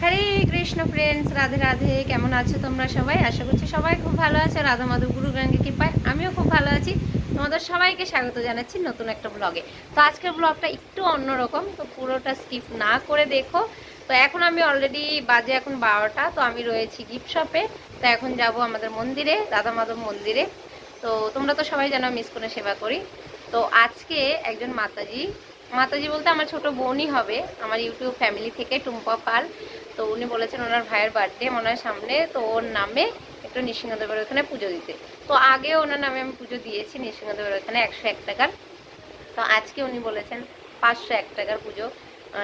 হরে Krishna friends Radhe Radhe, কেমন আছো তোমরা সবাই? আশা করছি সবাই খুব ভালো আছো। রাধা মাধব গুরু গাঙ্গে কৃপায় আমিও খুব ভালো আছি। তোমাদের সবাইকে স্বাগত জানাচ্ছি নতুন একটা ব্লগে তো আজকের ব্লগটা একটু অন্যরকম, তো পুরোটা স্কিপ না করে দেখো। তো এখন আমি অলরেডি বাজে এখন বারোটা, তো আমি রয়েছি গিফট শপে তো এখন যাব আমাদের মন্দিরে, রাধা মাধব মন্দিরে। তো তোমরা তো সবাই জানো মিস করে সেবা করি। তো আজকে একজন মাতাজি মাতাজি বলতে আমার ছোট বোনই হবে, আমার ইউটিউব ফ্যামিলি থেকে টুম্পা পাল। তো উনি বলেছেন ওনার ভাইয়ের বার্থডে হয় সামনে, তো ওর নামে একটু নৃসিংহদেবের ওখানে পুজো দিতে। তো আগে ওনার নামে আমি পুজো দিয়েছি নৃসিংহদেবের ওখানে একশো এক টাকার। তো আজকে উনি বলেছেন পাঁচশো এক টাকার পুজো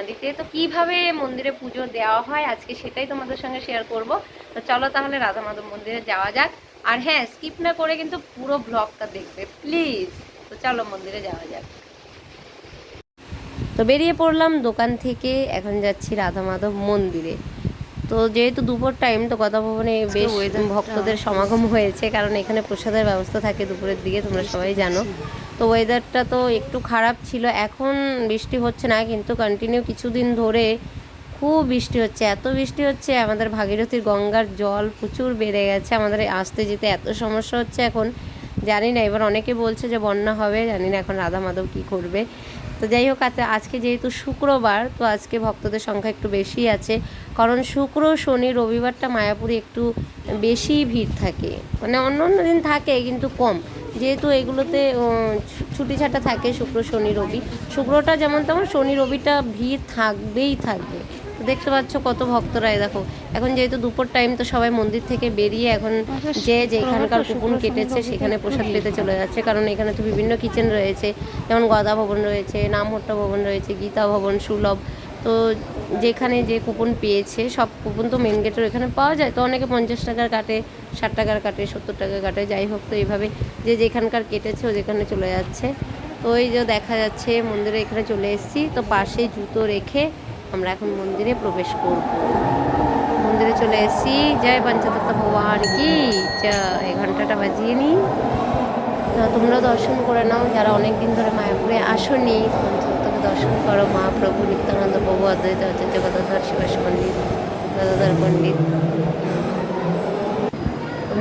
দিতে। তো কীভাবে মন্দিরে পুজো দেওয়া হয় আজকে সেটাই তোমাদের সঙ্গে শেয়ার করব। তো চলো তাহলে রাধা মাধব মন্দিরে যাওয়া যাক। আর হ্যাঁ স্কিপ না করে কিন্তু পুরো ব্লগটা দেখবে প্লিজ তো চলো মন্দিরে যাওয়া যাক। তো বেরিয়ে পড়লাম দোকান থেকে এখন যাচ্ছি রাধা মাধব মন্দিরে। তো যেহেতু দুপুর টাইম তো কথা ভবনে বেশ ভক্তদের সমাগম হয়েছে কারণ এখানে প্রসাদের ব্যবস্থা থাকে দুপুরের দিকে তোমরা সবাই জানো। তো ওয়েদারটা তো একটু খারাপ ছিল এখন বৃষ্টি হচ্ছে না কিন্তু কন্টিনিউ কিছুদিন ধরে খুব বৃষ্টি হচ্ছে। এত বৃষ্টি হচ্ছে আমাদের ভাগীরথীর গঙ্গার জল প্রচুর বেড়ে গেছে আমাদের আসতে যেতে এত সমস্যা হচ্ছে এখন। জানি না এবার অনেকে বলছে যে বন্যা হবে জানি না এখন রাধা মাধব কী করবে। তো যাই হোক, আজ- আজকে যেহেতু শুক্রবার, তো আজকে ভক্তদের সংখ্যা একটু বেশি আছে। কারণ শুক্র, শনি, রবিবারটা মায়াপুরে একটু বেশি ভিড় থাকে। মানে অন্য অন্য দিন থাকে, কিন্তু কম। যেহেতু এগুলোতে ছুটি ছাটা থাকে শুক্র, শনি, রবি। শুক্রটা যেমন তেমন শনি, রবিটা ভিড় থাকবেই থাকবে। দেখতে পাচ্ছ কত ভক্তরা দেখো। এখন যেহেতু দুপুর টাইম তো সবাই মন্দির থেকে বেরিয়ে এখন যে যেখানকার কুপন কেটেছে সেখানে প্রসাদ পেতে চলে যাচ্ছে। কারণ এখানে তো বিভিন্ন কিচেন রয়েছে যেমন গদা ভবন রয়েছে নামহট্টা ভবন রয়েছে গীতা ভবন সুলভ। তো যেখানে যে কুপন পেয়েছে সব কুপন তো মেন গেটের এখানে পাওয়া যায়। তো অনেকে পঞ্চাশ টাকার কাটে ষাট টাকার কাটে সত্তর টাকার কাটে যাই হোক তো এইভাবে যে যেখানকার কেটেছে ও যেখানে চলে যাচ্ছে। তো এই যে দেখা যাচ্ছে মন্দিরে এখানে চলে এসেছি। তো পাশেই জুতো রেখে আমরা এখন মন্দিরে প্রবেশ করব। মন্দিরে চলে এসেছি। জয় পঞ্চতত্ত্ব ভগবান কি? জয় ঘন্টাটা বাজিয়ে নিই তোমরা দর্শন করে নাও। যারা অনেক দিন ধরে মায়াপুরে আসনি, পঞ্চতত্ত্বকে দর্শন করো। মহাপ্রভু নিত্যানন্দ প্রভু অদ্বৈত আচার্য গদাধর শিবাস পণ্ডিত গদাধর পণ্ডিত।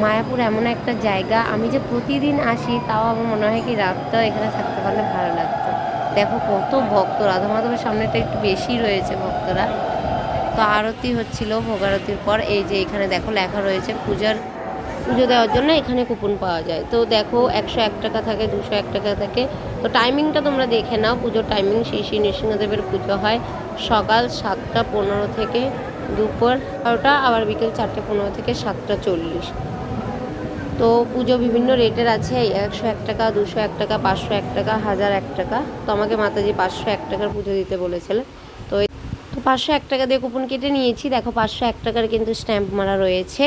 মায়াপুর এমন একটা জায়গা। আমি যে প্রতিদিন আসি, তাও আমার মনে হয় কি রাতটাও এখানে থাকতে পারলে ভালো লাগতো। দেখো কত ভক্ত রাধা মাধবের সামনেটা একটু বেশি রয়েছে ভক্তরা। তো আরতি হচ্ছিল ভোগারতির পর এই যে এখানে দেখো লেখা রয়েছে পূজার, পুজো দেওয়ার জন্য এখানে কুপন পাওয়া যায়। তো দেখো একশো এক টাকা থাকে, দুশো এক টাকা থাকে। তো টাইমিংটা তোমরা দেখে নাও, পুজোর টাইমিং শ্রী শ্রী নৃসিংহদেবের পুজো হয় সকাল সাতটা পনেরো থেকে দুপুর বারোটা, আবার বিকেল চারটে পনেরো থেকে সাতটা চল্লিশ। তো পুজো বিভিন্ন রেটের আছে একশো এক টাকা, দুশো এক টাকা, পাঁচশো এক টাকা, হাজার এক টাকা। তো আমাকে মাতাজি পাঁচশো এক টাকার পুজো দিতে বলেছিল। তো তো পাঁচশো এক টাকা দিয়ে কুপন কেটে নিয়েছি। দেখো, পাঁচশো এক টাকার কিন্তু স্ট্যাম্প মারা রয়েছে।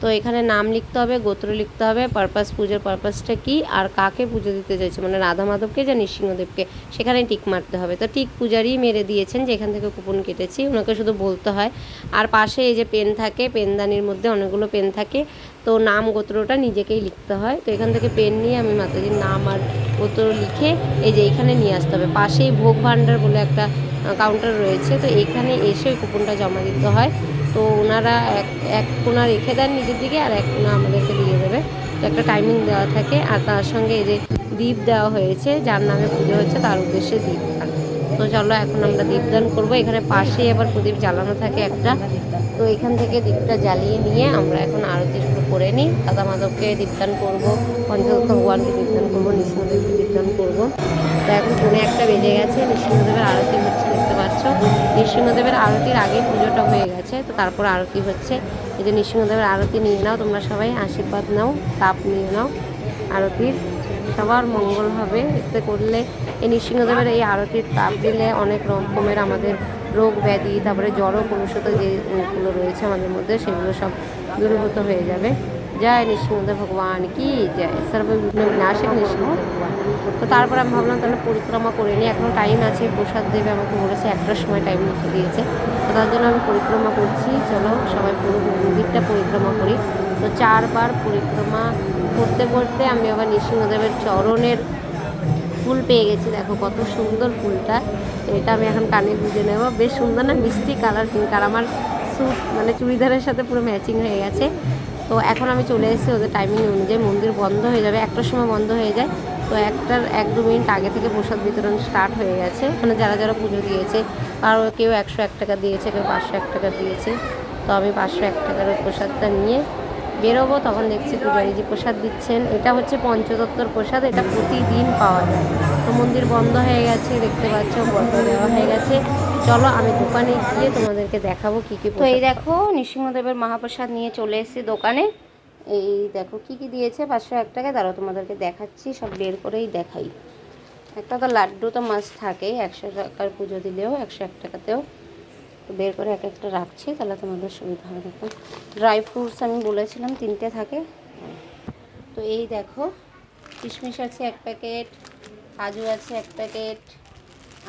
তো এখানে নাম লিখতে হবে, গোত্র লিখতে হবে পারপাস পুজোর পারপাসটা কি, আর কাকে পুজো দিতে চাইছে? মানে রাধা মাধবকে যা নৃসিংহদেবকে সেখানে টিক মারতে হবে। তো টিক পূজারই মেরে দিয়েছেন, যেখান থেকে কুপন কেটেছি, ওনাকে শুধু বলতে হয়। আর পাশে এই যে পেন থাকে পেনদানির মধ্যে অনেকগুলো পেন থাকে। তো নাম গোত্রটা নিজেকেই লিখতে হয়। তো এখান থেকে পেন নিয়ে আমি মাতাজির নাম আর গোত্র লিখে এই যে এখানে নিয়ে আসতে হবে। পাশেই ভোগ ভাণ্ডার বলে একটা কাউন্টার রয়েছে। তো এখানে এসে ওই কুপনটা জমা দিতে হয়। তো ওনারা এক এক কোনা রেখে দেন নিজের দিকে আর এক কোনা আমাদেরকে দিয়ে দেবে। তো একটা টাইমিং দেওয়া থাকে। আর তার সঙ্গে এই যে দ্বীপ দেওয়া হয়েছে, যার নামে পুজো হচ্ছে, তার উদ্দেশ্যে দীপদান তো চলো এখন আমরা দীপদান করব। এখানে পাশেই আবার প্রদীপ জ্বালানো থাকে একটা। তো এখান থেকে দীপটা জ্বালিয়ে নিয়ে আমরা এখন আরতি শুরু করে নিই। দাদা মাধবকে দীপদান করব, পঞ্চদত্ত ভগবানকে দীপদান করব নৃসিংহদেবকে দীপদান করব। তো এখন পুনে একটা বেজে গেছে নৃসিংহদেবের আরতি হচ্ছে, দেখতে পাচ্ছ? নৃসিংহদেবের আরতির আগে পুজোটা হয়ে গেছে, তো তারপর আরতি হচ্ছে। এই যে নৃসিংহদেবের আরতি নিয়ে নাও, তোমরা সবাই আশীর্বাদ নাও, তাপ নিয়ে নাও আরতির। সবার মঙ্গল হবে। এতে করলে এই নৃসিংহদেবের এই আরতির তাপ দিলে অনেক রকমের আমাদের রোগ ব্যাধি, তারপরে জড় কলুষতা যেগুলো রয়েছে আমাদের মধ্যে, সেগুলো সব দূরীভূত হয়ে যাবে। জয় নৃসিংহদেব ভগবান, কি জয়? সর্ববিঘ্ন বিনাশক নৃসিংহ তো তারপর আমি ভাবলাম তাহলে পরিক্রমা করে নিই। এখনও টাইম আছে, প্রসাদ দেবে আমাকে বলেছে, একটার সময় টাইম লিখে দিয়েছে। তো তার জন্য আমি পরিক্রমা করছি। চলো সবাই পুরো মন্দিরটা পরিক্রমা করি। তো চারবার পরিক্রমা করতে করতে আমি আবার নৃসিংহদেবের চরণের ফুল পেয়ে গেছি। দেখো কত সুন্দর ফুলটা। এটা আমি এখন কানে গুঁজে নেব। বেশ সুন্দর না মিষ্টি কালার পিঙ্ক আর আমার স্যুট মানে চুড়িদারের সাথে পুরো ম্যাচিং হয়ে গেছে। তো এখন আমি চলে এসেছি ওদের টাইমিং অনুযায়ী মন্দির বন্ধ হয়ে যাবে। একটার সময় বন্ধ হয়ে যায়। তো একটার এক দু মিনিট আগে থেকে প্রসাদ বিতরণ স্টার্ট হয়ে গেছে। মানে যারা যারা পুজো দিয়েছে, আর কেউ একশো এক টাকা দিয়েছে, কেউ পাঁচশো এক টাকা দিয়েছে। তো আমি পাঁচশো এক টাকার প্রসাদটা নিয়ে বেরোবো তখন দেখছি পূজারি যে প্রসাদ দিচ্ছেন। এটা হচ্ছে পঞ্চতত্ত্বর প্রসাদ এটা প্রতিদিন পাওয়া যায়। তো মন্দির বন্ধ হয়ে গেছে দেখতে পাচ্ছ বন্ধ দেওয়া হয়ে গেছে। চলো আমি দোকানে গিয়ে তোমাদেরকে দেখাবো কি কি তো এই দেখো নৃসিংহদেবের মহাপ্রসাদ নিয়ে চলে এসেছি দোকানে। এই দেখো কি কি দিয়েছে? পাঁচশো এক টাকা দাঁড়াও তোমাদেরকে দেখাচ্ছি সব বের করেই দেখাই। একটা তো লাড্ডু তো মাছ থাকেই একশো টাকার পুজো দিলেও একশো এক টাকাতেও। তো বের করে এক একটা রাখছি, তাহলে তোমাদের সুবিধা হবে। দেখো ড্রাই ফ্রুটস আমি বলেছিলাম, তিনটে থাকে। তো এই দেখো, কিশমিশ আছে এক প্যাকেট, কাজু আছে এক প্যাকেট,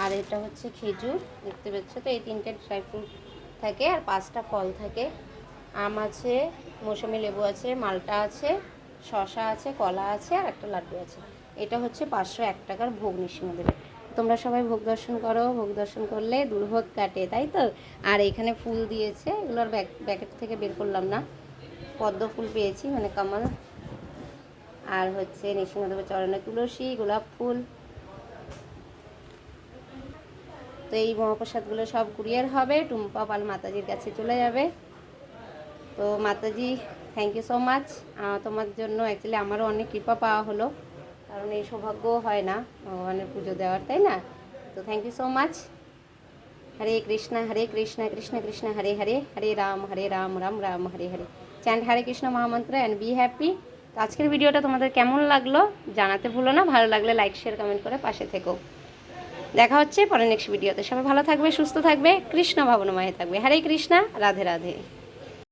আর এটা হচ্ছে খেজুর, দেখতে পাচ্ছ? তো এই তিনটে ড্রাই ফ্রুট থাকে, আর পাঁচটা ফল থাকে। আম আছে, মৌসুমি লেবু আছে, মালটা আছে শশা আছে, কলা আছে, আর একটা লাড্ডু আছে। এটা হচ্ছে পাঁচশো এক টাকার ভোগ নৃসিংহদেবের তোমরা সবাই ভোগ দর্শন করো, ভোগ দর্শন করলে দুর্ভোগ কাটে, তাই তো? আর এখানে ফুল দিয়েছে, এগুলোর ব্যাক প্যাকেট থেকে বের করলাম না। পদ্ম ফুল পেয়েছি মানে কামাল। আর হচ্ছে নৃসিংহদেবের চরণে তুলসী, গোলাপ ফুল। তো এই মহাপ্রসাদগুলো সব কুরিয়ার হবে, টুম্পা পাল মাতাজির কাছে চলে যাবে। তো মাতাজি থ্যাংক ইউ সো মাচ তোমার জন্য অ্যাকচুয়ালি আমারও অনেক কৃপা পাওয়া হলো। কারণ এই সৌভাগ্য হয় না ভগবানের পুজো দেওয়ার, তাই না? তো thank you so much Hare Krishna Hare Krishna Krishna Krishna, Hare Hare Hare Ram Hare Ram Ram Ram, Hare Hare. Chant Hare Krishna মহামন্ত্র অ্যান্ড বি হ্যাপি তো আজকের ভিডিওটা তোমাদের কেমন লাগল জানাতে ভুলো না, ভালো লাগলে লাইক শেয়ার কমেন্ট করে পাশে থেকো। দেখা হচ্ছে পরে নেক্সট ভিডিওতে সবাই ভালো থাকবে, সুস্থ থাকবে, কৃষ্ণ ভাবনময় থাকবে। হরে কৃষ্ণা, রাধে রাধে।